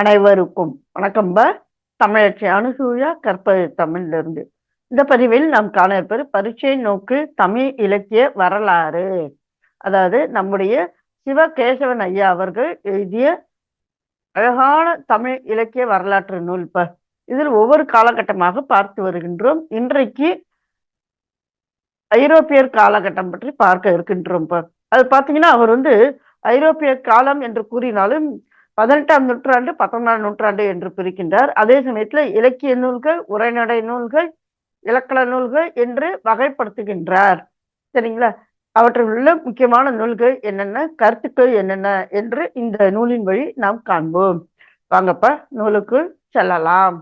அனைவருக்கும் வணக்கம். ப தமிழச்சி அனுசூயா கற்பது தமிழ்ல இருந்து இந்த பதிவில் நாம் காண இருப்பது பரீட்சை நோக்கு தமிழ் இலக்கிய வரலாறு. அதாவது நம்முடைய சிவகேசவன் ஐயா அவர்கள் எழுதிய அழகான தமிழ் இலக்கிய வரலாற்று நூல் ப. இதில் ஒவ்வொரு காலகட்டமாக பார்த்து வருகின்றோம். இன்றைக்கு ஐரோப்பியர் காலகட்டம் பற்றி பார்க்க இருக்கின்றோம் ப. அது பார்த்தீங்கன்னா அவர் வந்து ஐரோப்பிய காலம் என்று கூறினாலும் பதினெட்டாம் நூற்றாண்டு பத்தொன்பதாம் நூற்றாண்டு என்று பிரிக்கின்றார். அதே சமயத்துல இலக்கிய நூல்கள் உரைநடை நூல்கள் இலக்கண நூல்கள் என்று வகைப்படுத்துகின்றார். சரிங்களா? அவற்றில் உள்ள முக்கியமான நூல்கள் என்னென்ன கருத்துக்கள் என்னென்ன என்று இந்த நூலின் வழி நாம் காண்போம். வாங்கப்ப நூலுக்குள் செல்லலாம்.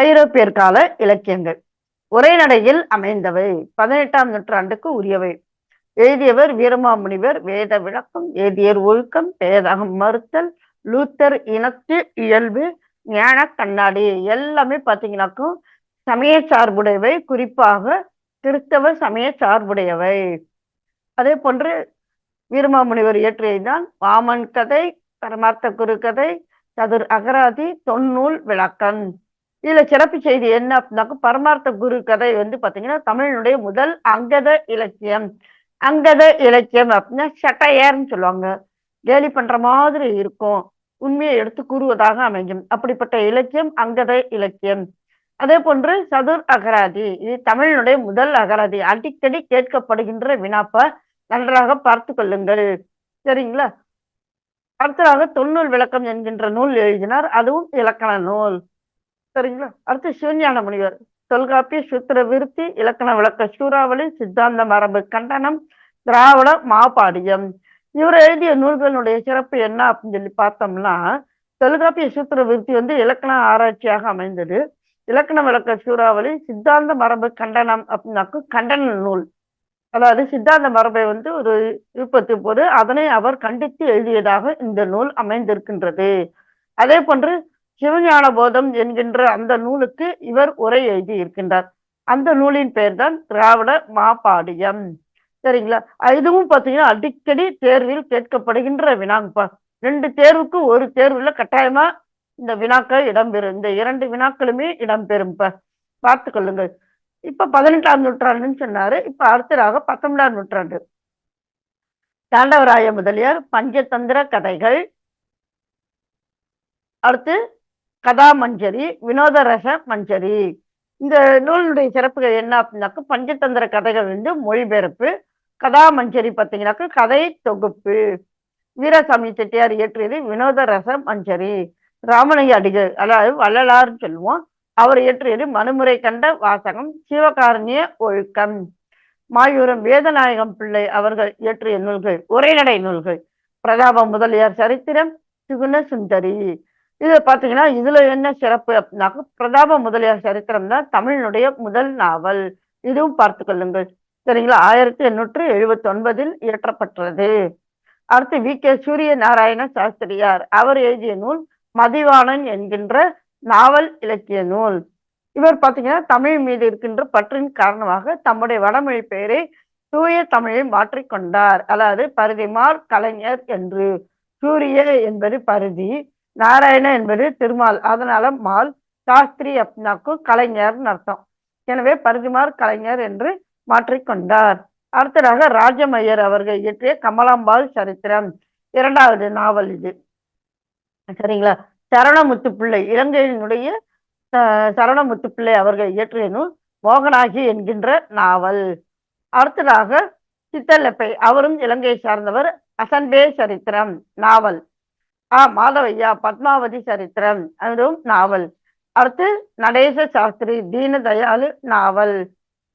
ஐரோப்பியர் கால இலக்கியங்கள். உரைநடையில் அமைந்தவை. பதினெட்டாம் நூற்றாண்டுக்கு உரியவை. எழுதியவர் வீரமாமுனிவர் வேத விளக்கம் வேதியர் ஒழுக்கம் பேதகம் மறுத்தல் லூத்தர் இனத்து இயல்பு ஞான கண்ணாடி எல்லாமே பார்த்தீங்கன்னாக்கும் சமய சார்புடையவை. குறிப்பாக கிறிஸ்தவ சமய சார்புடையவை. அதே போன்று வீரமாமுனிவர் இயற்றியதுதான் வாமன் கதை பரமார்த்த குரு கதை சதுர் அகராதி தொன்னூல் விளக்கம். இதுல சிறப்பு செய்தி என்ன அப்படின்னாக்க பரமார்த்த குரு கதை வந்து பாத்தீங்கன்னா தமிழனுடைய முதல் அங்கத இலக்கியம். அங்கத இலக்கியம் அப்படின்னா சட்டையர்னு சொல்லுவாங்க. கேலி பண்ற மாதிரி இருக்கும். உண்மையை எடுத்து கூறுவதாக அமையும். அப்படிப்பட்ட இலக்கியம் அங்கத இலக்கியம். அதே போன்று சதுர் அகராதி. இது தமிழினுடைய முதல் அகராதி. அடிக்கடி கேட்கப்படுகின்ற வினாப்ப நன்றாக பார்த்து கொள்ளுங்கள். சரிங்களா? அடுத்ததாக தொன்னூல் விளக்கம் என்கின்ற நூல் எழுதினார். அதுவும் இலக்கண நூல். சரிங்களா அடுத்து சிவஞான முனிவர் தொல்காப்பிய சூத்திர விருத்தி இலக்கண விளக்க சூறாவளி சித்தாந்த மரபு கண்டனம் திராவிட மாபாடியம். இவர் எழுதிய நூல்களுடைய சிறப்பு என்ன அப்படின்னு சொல்லி பார்த்தோம்னா தொல்காப்பிய சூத்திர விருத்தி வந்து இலக்கண ஆராய்ச்சியாக அமைந்தது. இலக்கண விளக்க சூறாவளி சித்தாந்த மரபு கண்டனம் அப்படின்னாக்கும் கண்டன நூல். அதாவது சித்தாந்த மரபை வந்து ஒரு விருப்பத்து போது அதனை அவர் கண்டித்து எழுதியதாக இந்த நூல் அமைந்திருக்கின்றது. அதே போன்று சிவஞான போதம் என்கின்ற அந்த நூலுக்கு இவர் உரை எழுதி இருக்கின்றார் அந்த நூலின் பெயர் தான் திராவிட மாபாடியம். சரிங்களா? இதுவும் பார்த்தீங்கன்னா அடிக்கடி தேர்வில் கேட்கப்படுகின்ற வினாங்கப்பா. ரெண்டு தேர்வுக்கு ஒரு தேர்வுல கட்டாயமா இந்த வினாக்கள் இடம்பெறும். இந்த இரண்டு வினாக்களுமே இடம்பெறும்ப்பா. பார்த்து கொள்ளுங்கள். இப்ப பதினெட்டாம் நூற்றாண்டுன்னு சொன்னாரு. இப்ப அடுத்ததாக பத்தொன்பதாம் நூற்றாண்டு. தாண்டவராய முதலியார் பஞ்சதந்திர கதைகள். அடுத்து கதா மஞ்சரி வினோத வினோதரச மஞ்சரி. இந்த நூலினுடைய சிறப்புகள் என்ன அப்படின்னாக்க பஞ்சதந்திர கதைகள் வந்து மொழிபெயர்ப்பு கதா மஞ்சரி பார்த்தீங்கன்னாக்க கதை தொகுப்பு. வீரசாமி செட்டியார் இயற்றியது வினோதரச மஞ்சரி. ராமனைய அடிகள் அதாவது வள்ளலார்னு சொல்லுவோம் அவர் இயற்றியது மனுமுறை கண்ட வாசகம் சிவகாரணிய ஒழுக்கம். மாயூரம் வேதநாயகம் பிள்ளை அவர்கள் இயற்றிய நூல்கள் உரைநடை நூல்கள். பிரதாப முதலியார் சரித்திரம் சுகுண சுந்தரி. இது பார்த்தீங்கன்னா இதுல என்ன சிறப்பு அப்படின்னாக்க பிரதாப முதலியார் சரித்திரம் தான் தமிழினுடைய முதல் நாவல். இதுவும் பார்த்து கொள்ளுங்கள். சரிங்களா? ஆயிரத்தி எண்ணூற்று எழுபத்தி ஒன்பதில் இயற்றப்பட்டது. அடுத்து வி. கே. சூரிய நாராயண சாஸ்திரியார். அவர் எழுதிய நூல் மதிவாணன் என்கின்ற நாவல் இலக்கிய நூல். இவர் பார்த்தீங்கன்னா தமிழ் மீது இருக்கின்ற பற்றின் காரணமாக தம்முடைய வடமொழி பெயரை தூய தமிழில் மாற்றிக்கொண்டார் அதாவது பருதிமார் கலைஞர் என்று. சூரிய என்பது பருதி. நாராயண என்பது திருமால். அதனால மால் சாஸ்திரி அப்படின்னாக்கும் கலைஞர்னு அர்த்தம். எனவே பருதிமார் கலைஞர் என்று மாற்றிக்கொண்டார் அடுத்ததாக ராஜமையர் அவர்கள் இயற்றிய கமலாம்பாள் சரித்திரம். இரண்டாவது நாவல் இது. சரிங்களா? சரணமுத்து பிள்ளை இலங்கையினுடைய சரணமுத்து பிள்ளை அவர்கள் இயற்றிய நூல் மோகனாகி என்கின்ற நாவல். அடுத்ததாக சித்தலப்பை. அவரும் இலங்கையை சார்ந்தவர். அசன்பே சரித்திரம். நாவல். ஆ மாதவையா பத்மாவதி சரித்திரம் அதுவும் நாவல். அடுத்து நடேச சாஸ்திரி தீனதயாளு நாவல்.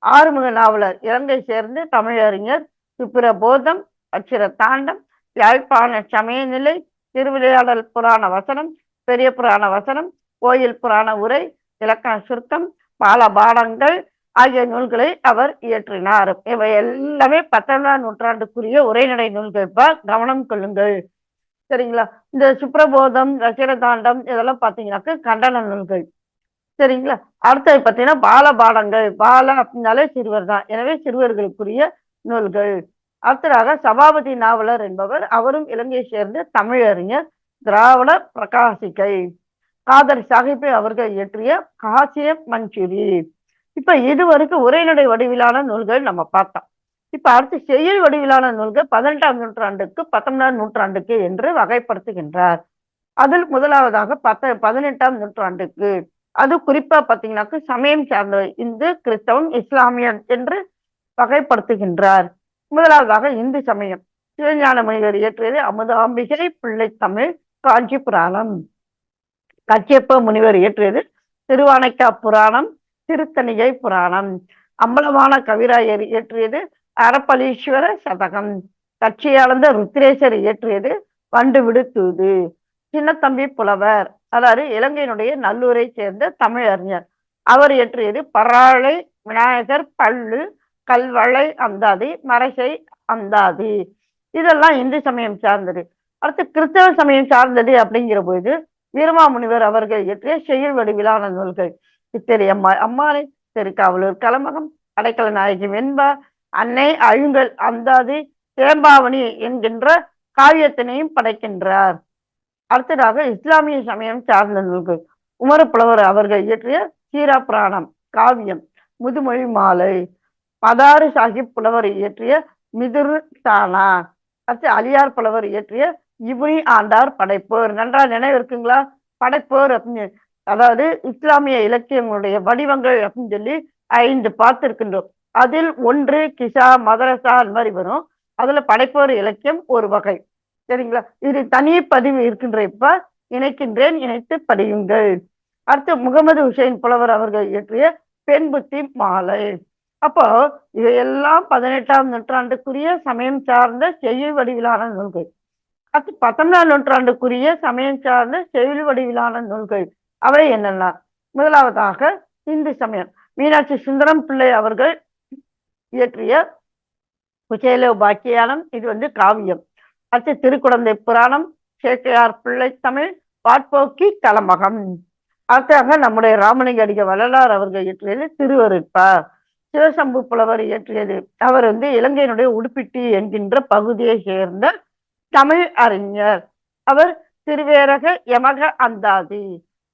ஆறுமுக நாவலர் இலங்கை சேர்ந்து தமிழறிஞர் சுப்பிரபோதம் அச்சிர தாண்டம் யாழ்ப்பாண சமயநிலை திருவிளையாடல் புராண வசனம் பெரிய புராண வசனம் கோயில் புராண உரை இலக்கண சுருக்கம் பாலபாடங்கள் ஆகிய நூல்களை அவர் இயற்றினார். இவை எல்லாமே பத்தொன்பதாம் நூற்றாண்டுக்குரிய உரைநடை நூல்கள். கவனம் கொள்ளுங்கள். சரிங்களா? இந்த சுப்ரபோதம் ரசிரதாண்டம் இதெல்லாம் பார்த்தீங்கன்னாக்க கண்டன நூல்கள். சரிங்களா? அடுத்தது பார்த்தீங்கன்னா பால பாடங்கள். பால அப்படின்னாலே சிறுவர் தான். எனவே சிறுவர்களுக்குரிய நூல்கள். அடுத்ததாக சபாபதி நாவலர் என்பவர். அவரும் இலங்கையை சேர்ந்த தமிழறிஞர் திராவிட பிரகாசிக்கை காதர் சாஹிப்பை அவர்கள் இயற்றிய காசிய மஞ்சுரி. இப்ப இதுவரைக்கும் உரைநடை வடிவிலான நூல்கள் நம்ம பார்த்தோம். இப்ப அடுத்து செயல் வடிவிலான நூல்கள் பதினெட்டாம் நூற்றாண்டுக்கு பத்தொன்பதாம் நூற்றாண்டுக்கு என்று வகைப்படுத்துகின்றார். அதில் முதலாவதாக பத்த பதினெட்டாம் நூற்றாண்டுக்கு அது குறிப்பா பாத்தீங்கன்னாக்க சமயம் சார்ந்த இந்து கிறிஸ்தவம் இஸ்லாமியன் என்று வகைப்படுத்துகின்றார். முதலாவதாக இந்து சமயம். சிவஞான முனிவர் இயற்றியது அமுதாம்பிகை பிள்ளை தமிழ் காஞ்சி புராணம். கச்சியப்ப முனிவர் இயற்றியது திருவானைக்கா புராணம் திருத்தணிகை புராணம். அம்பலமான கவிராயர் இயற்றியது அரப்பலீஸ்வர சதகம். கட்சியாளந்த ருத்ரேசர் இயற்றியது வண்டு விடுத்தூது. சின்னத்தம்பி புலவர். அதாவது இலங்கையினுடைய நல்லூரை சேர்ந்த தமிழறிஞர் அவர் இயற்றியது பராளை விநாயகர் பள்ளு கல்வளை அந்தாதி மரசை அந்தாதி. இதெல்லாம் இந்து சமயம் சார்ந்தது. அடுத்து கிறிஸ்தவ சமயம் சார்ந்தது அப்படிங்கிற போது வீரமாமுனிவர் அவர்கள் இயற்றிய செயல் வடிவிலான நூல்கள். இத்திரை அம்மா அம்மானை திருக்காவலூர் கலமகம் அடைக்கல நாயகி வெண்பா அன்னை அழுங்கல் அந்தாதி தேம்பாவணி என்கின்ற காவியத்தினையும் படைக்கின்றார். அடுத்ததாக இஸ்லாமிய சமயம் சார்ந்த நூல்கள் உமரப்புலவர் அவர்கள் இயற்றிய சீரா புராணம் காவியம் முதுமொழி மாலை மதாரு சாஹிப் புலவர் இயற்றிய மிதுரு தானா அடுத்து அலியார் புலவர் இயற்றிய இவனி ஆண்டார் படைப்போர். நன்றா நினைவு இருக்குங்களா? படைப்போர் அப்படின்னு அதாவது இஸ்லாமிய இலக்கியங்களுடைய வடிவங்கள் அப்படின்னு சொல்லி ஐந்து பார்த்திருக்கின்றோம். அதில் ஒன்று கிஷா மதரசா அந்த மாதிரி வரும். அதுல படைப்போர் இலக்கியம் ஒரு வகை. சரிங்களா? இது தனி பதிவு இருக்கின்ற இப்ப இணைக்கின்றேன் இணைத்து படியுங்கள். அடுத்து முகமது ஹுசைன் புலவர் அவர்கள் இயற்றிய பெண் புத்தி மாலை. அப்போ இவையெல்லாம் பதினெட்டாம் நூற்றாண்டுக்குரிய சமயம் சார்ந்த செயல் வடிவிலான நூல்கள். அடுத்து பத்தொன்பதாம் நூற்றாண்டுக்குரிய சமயம் சார்ந்த செயல் வடிவிலான நூல்கள். அவை என்னென்ன? முதலாவதாக இந்து சமயம். மீனாட்சி சுந்தரம் பிள்ளை அவர்கள் இயற்றிய குச்சேல பாக்கியானம். இது வந்து காவியம். அடுத்து திருக்குழந்தை புராணம். சேக்கையார் பிள்ளை தமிழ். பாட்போக்கி கலமகம். அடுத்தாக நம்முடைய ராமலிங்க அடிக வள்ளலார் அவர்கள் இயற்றியது திருவருட்பா. சிவசம்பு புலவர் இயற்றியது. அவர் வந்து இலங்கையினுடைய உடுப்பிட்டி என்கின்ற பகுதியை சேர்ந்த தமிழ் அறிஞர். அவர் திருவேரக யமக அந்தாதி.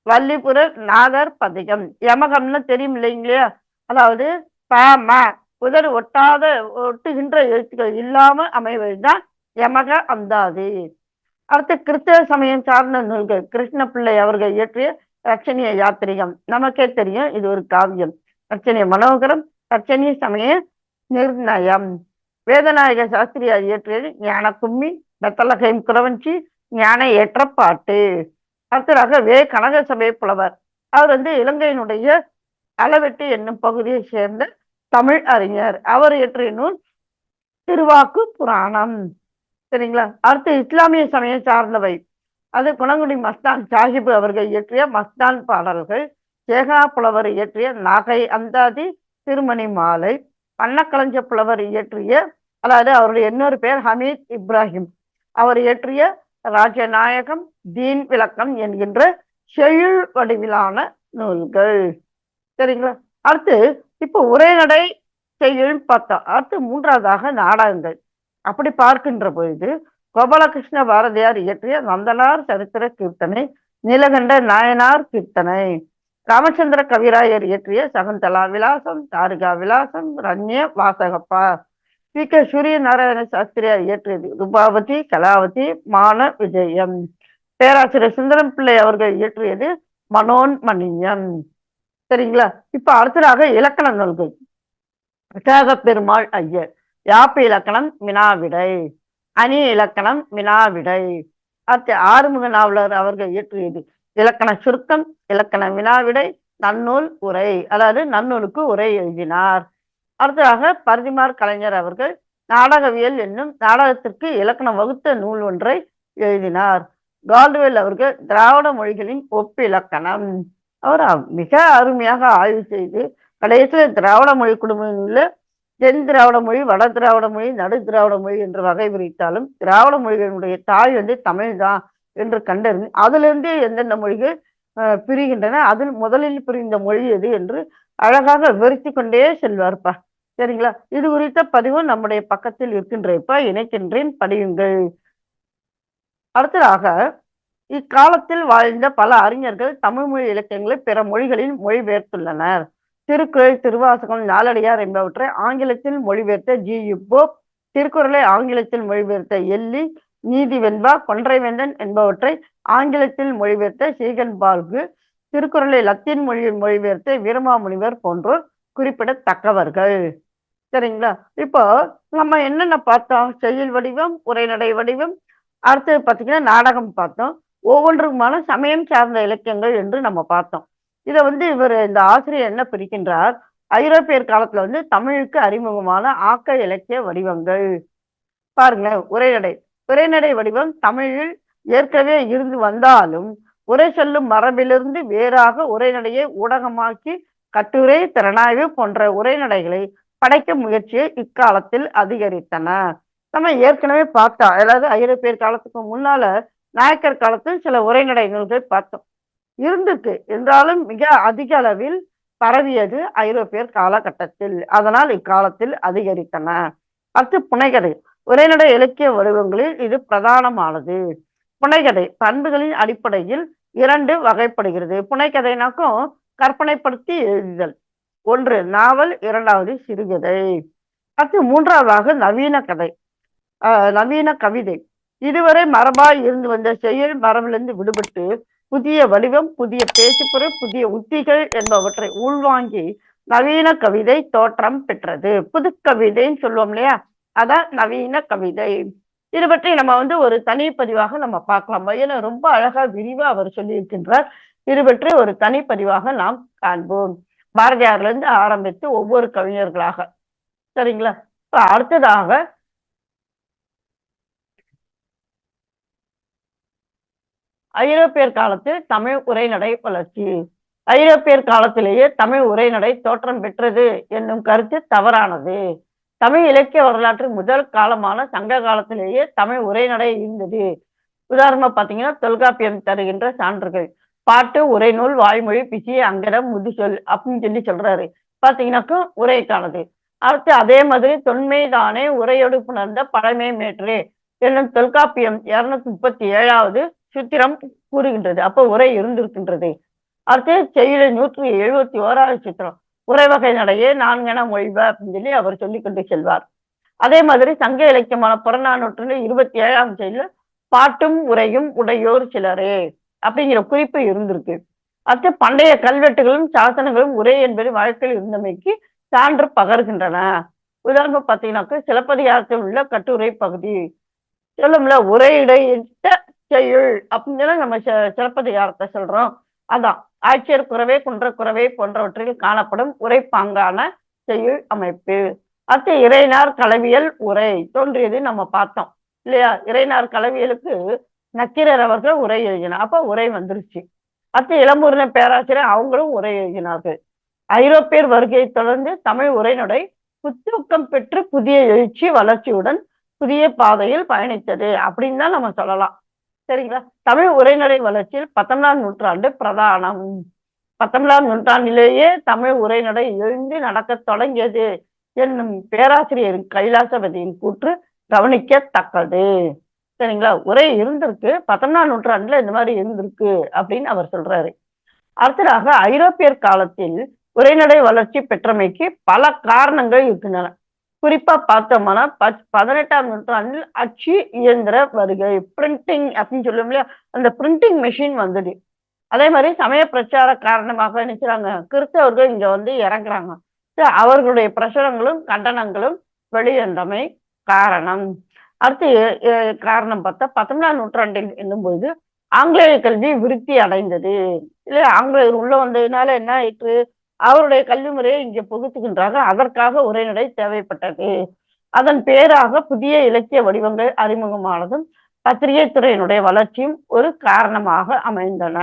வள்ளிபுர நாதர் பதிகம். யமகம்னு தெரியும் இல்லைங்களா அதாவது ப ம உதடு ஒட்டாத ஒட்டுகின்ற எழுத்துக்கள் இல்லாம அமைவதுதான் யமக அந்தாது. அடுத்து கிறிஸ்தவ சமயம் சார்ந்த நூல்கள். கிருஷ்ண பிள்ளை அவர்கள் இயற்றிய ரச்சனிய யாத்திரிகம். நமக்கே தெரியும் இது ஒரு காவியம். ரச்சனிய மனோகரம் ரச்சனிய சமய நிர்ணயம். வேதநாயக சாஸ்திரியார் இயற்றியது ஞான கும்மி பெத்தலகைம் குறவஞ்சி ஞான ஏற்ற பாட்டு அடுத்ததாக வே கனகசபை புலவர். அவர் வந்து இலங்கையினுடைய அளவெட்டு என்னும் பகுதியை சேர்ந்த தமிழ் அறிஞர். அவர் இயற்றிய நூல் திருவாக்கு புராணம். சரிங்களா? அடுத்து இஸ்லாமிய சமயம் சார்ந்தவை. அது குணங்குடி மஸ்தான் சாஹிப் அவர்கள் இயற்றிய மஸ்தான் பாடல்கள். சேகா புலவர் இயற்றிய நாகை அந்தாதி திருமணி மாலை. வண்ணக்கலைஞ்ச புலவர் இயற்றிய அதாவது அவருடைய இன்னொரு பேர் ஹமீத் இப்ராஹிம். அவர் இயற்றிய ராஜநாயகம் தீன் விளக்கம் என்கின்ற செழில் வடிவிலான நூல்கள். சரிங்களா? அடுத்து இப்போ உரைநடை செய்யும் பார்த்தோம் அடுத்து மூன்றாவதாக நாடகங்கள். அப்படி பார்க்கின்ற பொழுது கோபாலகிருஷ்ண பாரதியார் இயற்றிய நந்தனார் சரித்திர கீர்த்தனை நீலகண்ட நாயனார் கீர்த்தனை ராமச்சந்திர கவிராயர் இயற்றிய சகுந்தலா விலாசம் தாரிகா விலாசம் ரண்ய வாசகப்பா. பி. கே. சூரிய நாராயண சாஸ்திரியார் இயற்றியது ரூபாவதி கலாவதி மான விஜயம். பேராசிரியர் சுந்தரம் பிள்ளை அவர்கள் இயற்றியது மனோன்மணியம். சரிங்களா? இப்ப அடுத்ததாக இலக்கண நூல்கள் விட்டாக பெருமாள் ஐயர். யாப்பு இலக்கணம்? வினாவிடை அணி இலக்கணம்? வினாவிடை அடுத்து ஆறுமுக நாவலர் அவர்கள் இயற்றியது. இலக்கண சுருக்கம் இலக்கண வினாவிடை நன்னூல் உரை. அதாவது நன்னூலுக்கு உரை எழுதினார். அடுத்ததாக பரதிமார் கலைஞர் அவர்கள் நாடகவியல் என்னும் நாடகத்திற்கு இலக்கணம் வகுத்த நூல் ஒன்றை எழுதினார். கால்டுவெல் அவர்கள் திராவிட மொழிகளின் ஒப்பிலக்கணம். அவர்? மிக அருமையாக ஆய்வு செய்து கடைசியில் திராவிட மொழி குடும்பங்களில் தென் திராவிட மொழி வட திராவிட மொழி நடு திராவிட மொழி என்று வகை பிரித்தாலும் திராவிட மொழிகளுடைய தாய் வந்து தமிழ் தான் என்று கண்டறிந்து அதிலிருந்து எந்தெந்த மொழிகள் பிரிகின்றன அதில் முதலில் பிரிந்த மொழி எது என்று அழகாக விவரித்து கொண்டே செல்வார்ப்பா. சரிங்களா? இது குறித்த பதிவு நம்முடைய பக்கத்தில் இருக்கின்றப்ப இணைக்கின்றேன். படியுங்கள். அடுத்ததாக இக்காலத்தில் வாழ்ந்த பல அறிஞர்கள் தமிழ் மொழி இலக்கியங்களை பிற மொழிகளில் மொழிபெயர்த்துள்ளனர். திருக்குறள் திருவாசகம் நாளடியார் என்பவற்றை ஆங்கிலத்தில் மொழிபெயர்த்த ஜி. யுப்போ திருக்குறளை ஆங்கிலத்தில் மொழிபெயர்த்த எல்லி நீதி வெண்பா கொன்றைவேந்தன் என்பவற்றை ஆங்கிலத்தில் மொழிபெயர்த்த சீகன் பால்கு திருக்குறளை லத்தீன் மொழியில் மொழிபெயர்த்த வீரமாமுனிவர் போன்றோர் குறிப்பிடத்தக்கவர்கள். சரிங்களா? இப்போ நம்ம என்னென்ன பார்த்தோம்? செயல் வடிவம் உரைநடை வடிவம் அடுத்தது பார்த்தீங்கன்னா நாடகம் பார்த்தோம். ஒவ்வொன்றுக்குமான சமயம் சார்ந்த இலக்கியங்கள் என்று நம்ம பார்த்தோம். இதை வந்து இவர் இந்த ஆசிரியர் என்ன பிரிக்கின்றார்? ஐரோப்பியர் காலத்துல வந்து தமிழுக்கு அறிமுகமான ஆக்க இலக்கிய வடிவங்கள். பாருங்களேன் உரைநடை உரைநடை வடிவம் தமிழில் ஏற்கனவே இருந்து வந்தாலும் உரை சொல்லும் மரபிலிருந்து வேறாக உரைநடையை ஊடகமாக்கி கட்டுரை திறனாய்வு போன்ற உரைநடைகளை படைக்கும் முயற்சியை இக்காலத்தில் அதிகரித்தன. நம்ம ஏற்கனவே பார்த்தோம் அதாவது ஐரோப்பியர் காலத்துக்கு முன்னால நாயக்கர் காலத்தில் சில உரைநடை நூல்கள் பார்த்தோம். இருந்துக்கு என்றாலும் மிக அதிக அளவில் பரவியது ஐரோப்பியர் காலகட்டத்தில். அதனால் இக்காலத்தில் அதிகரித்தன. அடுத்து புனைகதை. உரைநடை இலக்கிய வடிவங்களில் இது பிரதானமானது. புனைகதை பண்புகளின் அடிப்படையில் இரண்டு வகைப்படுகிறது. புனைக்கதைனாக்கும் கற்பனைப்படுத்தி எழுதுதல். ஒன்று நாவல். இரண்டாவது சிறுகதை. அடுத்து மூன்றாவதாக நவீன கதை. நவீன கவிதை. இதுவரை மரபாய் இருந்து வந்த செயல் மரபிலிருந்து விடுபட்டு புதிய வடிவம் புதிய பேச்சுப்பொருள் புதிய உத்திகள் என்பவற்றை உள்வாங்கி நவீன கவிதை தோற்றம் பெற்றது. புது கவிதைன்னு சொல்லுவோம் இல்லையா? அதான் நவீன கவிதை. இது பற்றி நம்ம வந்து ஒரு தனிப்பதிவாக நம்ம பார்க்கலாம். ஏன்னா ரொம்ப அழகா விரிவா அவர் சொல்லியிருக்கின்றார். இது பற்றி ஒரு தனிப்பதிவாக நாம் காண்போம். பாரதியார்ல இருந்து ஆரம்பித்து ஒவ்வொரு கவிஞர்களாக. சரிங்களா? இப்ப அடுத்ததாக ஐரோப்பியர் காலத்தில் தமிழ் உரைநடை வளர்ச்சி. ஐரோப்பியர் காலத்திலேயே தமிழ் உரைநடை தோற்றம் பெற்றது என்னும் கருத்து தவறானது. தமிழ் இலக்கிய வரலாற்று முதல் காலமான சங்க காலத்திலேயே தமிழ் உரைநடை இருந்தது. உதாரணமா பாத்தீங்கன்னா தொல்காப்பியம் தருகின்ற சான்றுகள். பாட்டு உரைநூல் வாய்மொழி பிசி அங்கடம் முதுசொல் அப்படின்னு சொல்லி சொல்றாரு. பாத்தீங்கன்னாக்கும் உரைக்கானது. அடுத்து அதே மாதிரி தொன்மைதானே உரையோடு புணர்ந்த பழமை மேற்று என்னும் தொல்காப்பியம் இருநூத்தி முப்பத்தி ஏழாவது சித்திரம் கூறுகின்றது. அப்போ உரை இருந்திருக்கின்றது. அடுத்து செயல நூற்றி எழுபத்தி ஓராவது சித்திரம். உரைவகை நடையே நான்கென மொழிவ அப்படின்னு சொல்லி அவர் சொல்லி கொண்டு செல்வார். அதே மாதிரி சங்க இலக்கியமான புறநானூற்றில் இருபத்தி ஏழாம் செயல பாட்டும் உரையும் உடையோர் சிலரே அப்படிங்கிற குறிப்பு இருந்திருக்கு. அடுத்து பண்டைய கல்வெட்டுகளும் சாசனங்களும் உரை என்பது வாழ்க்கையில் இருந்தமைக்கு சான்று பகர்கின்றன. உதாரணம் பார்த்தீங்கன்னாக்க சிலப்பதிகாரத்தில் உள்ள கட்டுரை பகுதி. சொல்லும்ல உரையிடையிட்ட செய்யுள் அப்படின்னு நம்ம சிலப்பதிகாரத்தை சொல்றோம். அதான் ஆட்சியர் குறவே குன்ற குறவே போன்றவற்றில் காணப்படும் உரைப்பாங்கான செய்யுள் அமைப்பு. அத்து இறைனார் கலவியல் உரை தோன்றியது நம்ம பார்த்தோம் இல்லையா? இறைனார் கலவியலுக்கு நக்கீரர் அவர்கள் உரை எழுதினார் அப்ப உரை வந்துருச்சு. அத்து இளம்பூரின பேராசிரியர் அவங்களும் உரை எழுதினார்கள். ஐரோப்பியர் வருகையை தொடர்ந்து தமிழ் உரைநடை புத்தூக்கம் பெற்று புதிய எழுச்சி வளர்ச்சியுடன் புதிய பாதையில் பயணித்தது அப்படின்னு தான் நம்ம சொல்லலாம். சரிங்களா? தமிழ் உரைநடை வளர்ச்சியில் பத்தொன்பதாம் நூற்றாண்டு பிரதானம். பத்தொன்பதாம் நூற்றாண்டிலேயே தமிழ் உரைநடை எழுந்து நடக்க தொடங்கியது என்னும் பேராசிரியர் கைலாசபதியின் கூற்று கவனிக்கத்தக்கது. சரிங்களா? உரை இருந்திருக்கு. பத்தொன்பதாம் நூற்றாண்டுல இந்த மாதிரி இருந்திருக்கு அப்படின்னு அவர் சொல்றாரு. அடுத்ததாக ஐரோப்பியர் காலத்தில் உரைநடை வளர்ச்சி பெற்றமைக்கு பல காரணங்கள் இருக்கின்றன. குறிப்பா பார்த்தோம்னா பதினெட்டாம் நூற்றாண்டில் அச்சு இயந்திர வருகை பிரிண்டிங் அப்படின்னு சொல்லுவோம் இல்லையா? அந்த பிரிண்டிங் மெஷின் வந்தது. அதே மாதிரி சமய பிரச்சார காரணமாக நினைச்சாங்க கிறிஸ்தவர்கள் இங்க வந்து இறங்குறாங்க. அவர்களுடைய பிரசுரங்களும் கண்டனங்களும் வெளியேண்டமை காரணம். அடுத்து காரணம் பார்த்தா பத்தொன்பதாம் நூற்றாண்டில் என்னும்போது ஆங்கிலேய கல்வி விருத்தி அடைந்தது. இல்லையா? ஆங்கிலேயர் உள்ள வந்ததுனால என்ன ஆயிற்று? அவருடைய கல்வி முறையை இங்கே புகுத்துகின்றார்கள் அதற்காக உரைநடை தேவைப்பட்டது. அதன் பேராக புதிய இலக்கிய வடிவங்கள் அறிமுகமானதும் பத்திரிகை துறையினுடைய வளர்ச்சியும் ஒரு காரணமாக அமைந்தன.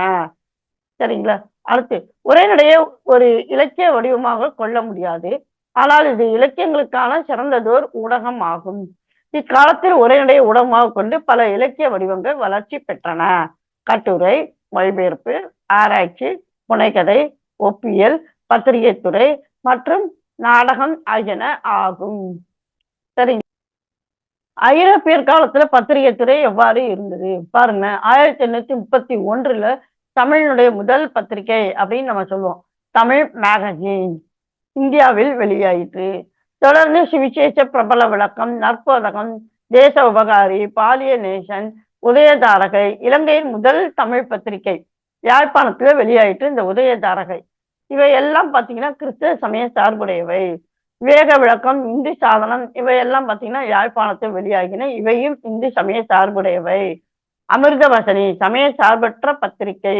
சரிங்களா? அடுத்து உரைநடையை ஒரு இலக்கிய வடிவமாக கொள்ள முடியாது. ஆனால் இது இலக்கியங்களுக்கான சிறந்ததோர் ஊடகம் ஆகும். இக்காலத்தில் உரைநடையை ஊடகமாக கொண்டு பல இலக்கிய வடிவங்கள் வளர்ச்சி பெற்றன. கட்டுரை மொழிபெயர்ப்பு ஆராய்ச்சி புனைகதை ஒப்பியல் பத்திரிகைத்துறை மற்றும் நாடகம் ஆகியன ஆகும். சரி ஐரோப்பியர் காலத்துல பத்திரிகை துறை எவ்வாறு இருந்தது? பாருங்க ஆயிரத்தி எண்ணூத்தி முப்பத்தி ஒன்றுல தமிழனுடைய முதல் பத்திரிகை அப்படின்னு நம்ம சொல்லுவோம். தமிழ் மேகசின் இந்தியாவில் வெளியாயிற்று. தொடர்ந்து சுவிசேஷ பிரபல விளக்கம் நற்போதகம் தேச உபகாரி பாலிய நேசன் உதயதாரகை இலங்கையின் முதல் தமிழ் பத்திரிகை யாழ்ப்பாணத்துல வெளியாயிற்று இந்த உதயதாரகை. இவை எல்லாம் பார்த்தீங்கன்னா கிறிஸ்தவ சமய சார்புடையவை. வேக விளக்கம் இந்து சாதனம் இவையெல்லாம் பார்த்தீங்கன்னா யாழ்ப்பாணத்தில் வெளியாகின இவையும் இந்து சமய சார்புடையவை. அமிர்தவசனி சமய சார்பற்ற பத்திரிகை.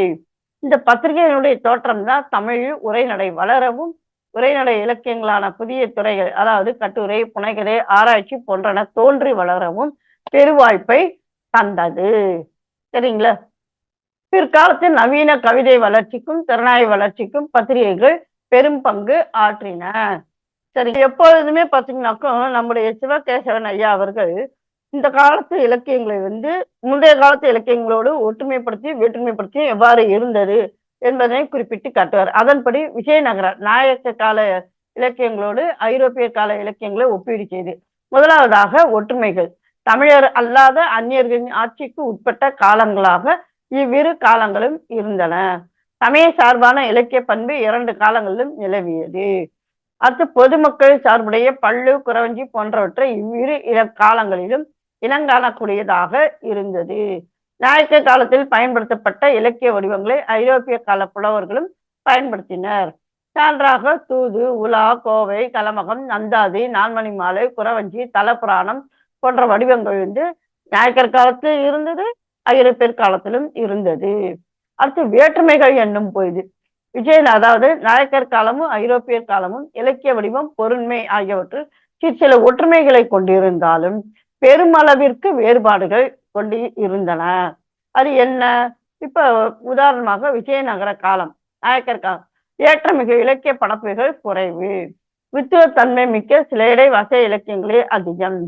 இந்த பத்திரிகையினுடைய தோற்றம் தான் தமிழில் உரைநடை வளரவும் உரைநடை இலக்கியங்களான புதிய துறைகள் அதாவது கட்டுரை புனைகதை ஆராய்ச்சி போன்றன தோன்றி வளரவும் பெருவாய்ப்பை தந்தது. சரிங்களா? பிற்காலத்தில் நவீன கவிதை வளர்ச்சிக்கும் திறனாய் வளர்ச்சிக்கும் பத்திரிகைகள் பெரும் பங்கு ஆற்றின. சரி எப்பொழுதுமே பார்த்தீங்கன்னாக்கும் நம்முடைய சிவகேசவன் ஐயா அவர்கள் இந்த காலத்து இலக்கியங்களை வந்து முந்தைய காலத்து இலக்கியங்களோடு ஒற்றுமைப்படுத்தி வேற்றுமைப்படுத்தி எவ்வாறு இருந்தது என்பதை குறிப்பிட்டு காட்டுவார். அதன்படி விஜயநகர நாயக்க கால இலக்கியங்களோடு ஐரோப்பிய கால இலக்கியங்களை ஒப்பீடு செய்து முதலாவதாக ஒற்றுமைகள். தமிழர் அல்லாத அந்நியர்களின் ஆட்சிக்கு உட்பட்ட காலங்களாக இவ்விரு காலங்களும் இருந்தன. சமய சார்பான இலக்கிய பண்பு இரண்டு காலங்களிலும் நிலவியது. அடுத்து பொதுமக்கள் சார்புடைய பள்ளு குறவஞ்சி போன்றவற்றை இவ்விரு இல காலங்களிலும் இனங்காணக்கூடியதாக இருந்தது. நாயக்க காலத்தில் பயன்படுத்தப்பட்ட இலக்கிய வடிவங்களை ஐரோப்பிய கால புலவர்களும் பயன்படுத்தினர். சான்றாக தூது உலா கோவை கலமகம் நந்தாதி நான்மணி மாலை குறவஞ்சி தலபுராணம் போன்ற வடிவங்கள் வந்து நாயக்கர் காலத்தில் இருந்தது. ஐரோப்பியர் காலத்திலும் இருந்தது. அடுத்து வேற்றுமைகள் என்னும் போயுது விஜயன் அதாவது நாயக்கர் காலமும் ஐரோப்பியர் காலமும் இலக்கிய வடிவம் பொருண்மை ஆகியவற்றில் சிற்சில ஒற்றுமைகளை கொண்டிருந்தாலும் பெருமளவிற்கு வேறுபாடுகள் கொண்டு இருந்தன. அது என்ன? இப்ப உதாரணமாக விஜயநகர காலம் நாயக்கர் காலம். ஏற்றமிகு இலக்கிய படப்புகள் குறைவு. வித்துவத்தன்மை மிக்க சிலையடை வசை இலக்கியங்களே அதிகம்.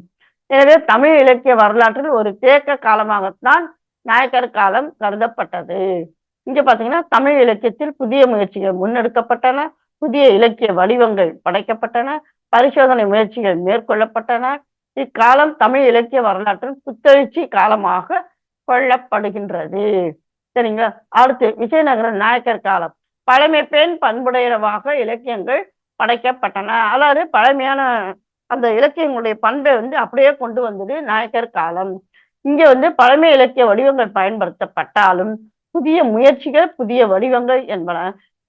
எனவே தமிழ் இலக்கிய வரலாற்றில் ஒரு தேக்க காலமாகத்தான் நாயக்கர் காலம் கருதப்பட்டது. இங்க பாத்தீங்கன்னா தமிழ் இலக்கியத்தில் புதிய முயற்சிகள் முன்னெடுக்கப்பட்டன. புதிய இலக்கிய வடிவங்கள் படைக்கப்பட்டன. பரிசோதனை முயற்சிகள் மேற்கொள்ளப்பட்டன. இக்காலம் தமிழ் இலக்கிய வரலாற்றில் புத்தெழுச்சி காலமாக கொள்ளப்படுகின்றது. சரிங்களா? அடுத்து விஜயநகர நாயக்கர் காலம். பழமை பெண் பண்புடையவாக இலக்கியங்கள் படைக்கப்பட்டன. அதாவது பழமையான அந்த இலக்கியங்களுடைய பண்பை வந்து அப்படியே கொண்டு வந்தது நாயக்கர் காலம். இங்க வந்து பழமை இலக்கிய வடிவங்கள் பயன்படுத்தப்பட்டாலும் புதிய முயற்சிகள் புதிய வடிவங்கள் என்பன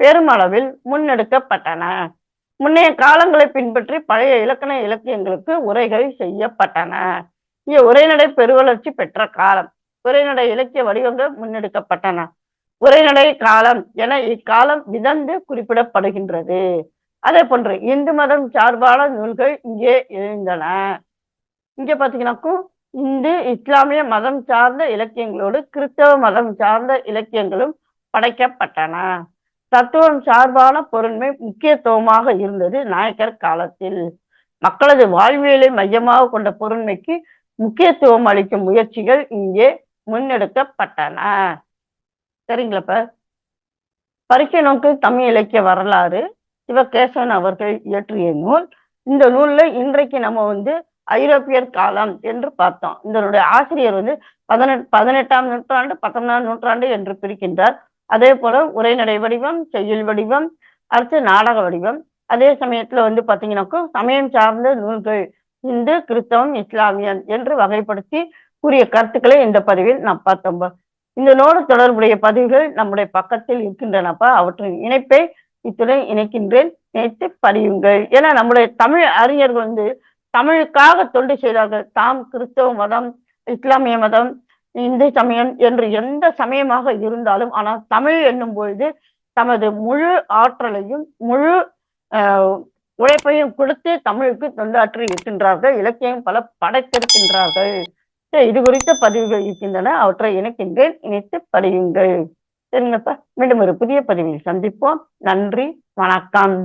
பெருமளவில் முன்னெடுக்கப்பட்டன. முன்னைய காலங்களை பின்பற்றி பழைய இலக்கண இலக்கியங்களுக்கு உரைகள் செய்யப்பட்டன. இங்க உரைநடை பெருவளர்ச்சி பெற்ற காலம். உரைநடை இலக்கிய வடிவங்கள் முன்னெடுக்கப்பட்டன. உரைநடை காலம் என இக்காலம் விதந்து குறிப்பிடப்படுகின்றது. அதே போன்று இந்து மதம் சார்பான நூல்கள் இங்கே எழுந்தன. இங்க பாத்தீங்கன்னாக்கும் இந்து இஸ்லாமிய மதம் சார்ந்த இலக்கியங்களோடு கிறிஸ்தவ மதம் சார்ந்த இலக்கியங்களும் படைக்கப்பட்டன. தத்துவம் சார்பான பொருண்மை முக்கியத்துவமாக இருந்தது நாயக்கர் காலத்தில். மக்களது வாழ்வியலை மையமாக கொண்ட பொருண்மைக்கு முக்கியத்துவம் அளிக்கும் முயற்சிகள் இங்கே முன்னெடுக்கப்பட்டன. சரிங்களாப்ப பரீட்சை நோக்கு தமிழ் இலக்கிய வரலாறு சிவகேசவன் அவர்கள் இயற்றிய நூல். இந்த நூல்ல இன்றைக்கு நம்ம வந்து ஐரோப்பியர் காலம் என்று பார்த்தோம். இதனுடைய ஆசிரியர் வந்து பதினெட் பதினெட்டாம் நூற்றாண்டு பத்தொன்பதாம் நூற்றாண்டு என்று பிரிக்கின்றார். அதே போல உரைநடை வடிவம் செய்யுள் வடிவம் அடுத்து நாடக வடிவம். அதே சமயத்துல வந்து பாத்தீங்கன்னாக்கோ சமயம் சார்ந்த நூல்கள் இந்து கிறிஸ்தவம் இஸ்லாமியன் என்று வகைப்படுத்தி கூறிய கருத்துக்களை இந்த பதிவில் நான் பார்த்தோம் இந்த நோடு தொடர்புடைய பதிவுகள் நம்முடைய பக்கத்தில் இருக்கின்றனப்பா. அவற்றின் இணைப்பை இத்துடன் இணைக்கின்றேன். நினைத்து படியுங்கள். ஏன்னா நம்முடைய தமிழ் அறிஞர்கள் வந்து தமிழுக்காக தொண்டு செய்தார்கள். தாம் கிறிஸ்தவ மதம் இஸ்லாமிய மதம் இந்து சமயம் என்று எந்த சமயமாக இருந்தாலும் ஆனால் தமிழ் என்னும் பொழுது தமது முழு ஆற்றலையும் முழு உழைப்பையும் கொடுத்து தமிழுக்கு தொண்டாற்றி இருக்கின்றார்கள். இலக்கியம் பல படைத்திருக்கின்றார்கள். இது குறித்த பதிவுகள் இருக்கின்றன. அவற்றை இணைக்கின்றேன். இணைத்து படியுங்கள். சரிங்கப்பா. மீண்டும் ஒரு புதிய பதிவில் சந்திப்போம். நன்றி. வணக்கம்.